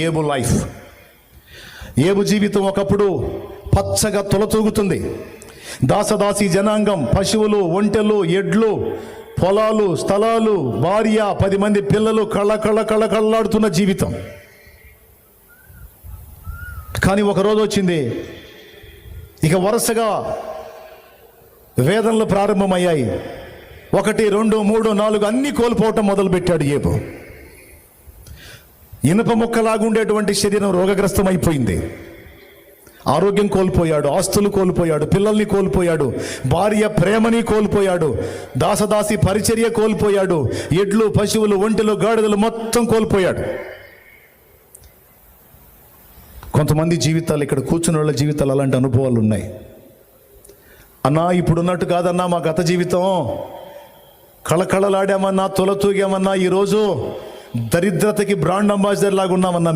ఏబు లైఫ్. ఏబు జీవితం ఒకప్పుడు పచ్చగా తొలతూగుతుంది. దాసదాసి జనాంగం పశువులు ఒంటెలు ఎడ్లు పొలాలు స్థలాలు భార్య పది మంది పిల్లలు కళ్ళ కళ్ళ కళ్ళ కళ్ళాడుతున్న జీవితం. కానీ ఒక రోజు వచ్చింది. ఇక వరుసగా వేదనలు ప్రారంభమయ్యాయి. ఒకటి రెండు మూడు నాలుగు అన్ని కోల్పోవటం మొదలుపెట్టాడు ఏబు. ఇనుప ముక్కలాగుండేటువంటి శరీరం రోగగ్రస్తం అయిపోయింది ఆరోగ్యం కోల్పోయాడు ఆస్తులు కోల్పోయాడు పిల్లల్ని కోల్పోయాడు భార్య ప్రేమని కోల్పోయాడు దాసదాసి పరిచర్య కోల్పోయాడు ఎడ్లు పశువులు ఒంటెలు గాడిదలు మొత్తం కోల్పోయాడు. కొంతమంది జీవితాలు ఇక్కడ కూర్చున్న వాళ్ళ జీవితాలు అలాంటి అనుభవాలు ఉన్నాయి. అన్నా ఇప్పుడున్నట్టు కాదన్నా మా గత జీవితం. కళకళలాడామన్నా తొలతూగామన్నా ఈరోజు దరిద్రతకి బ్రాండ్ అంబాసిడర్ లాగా ఉన్నామన్నా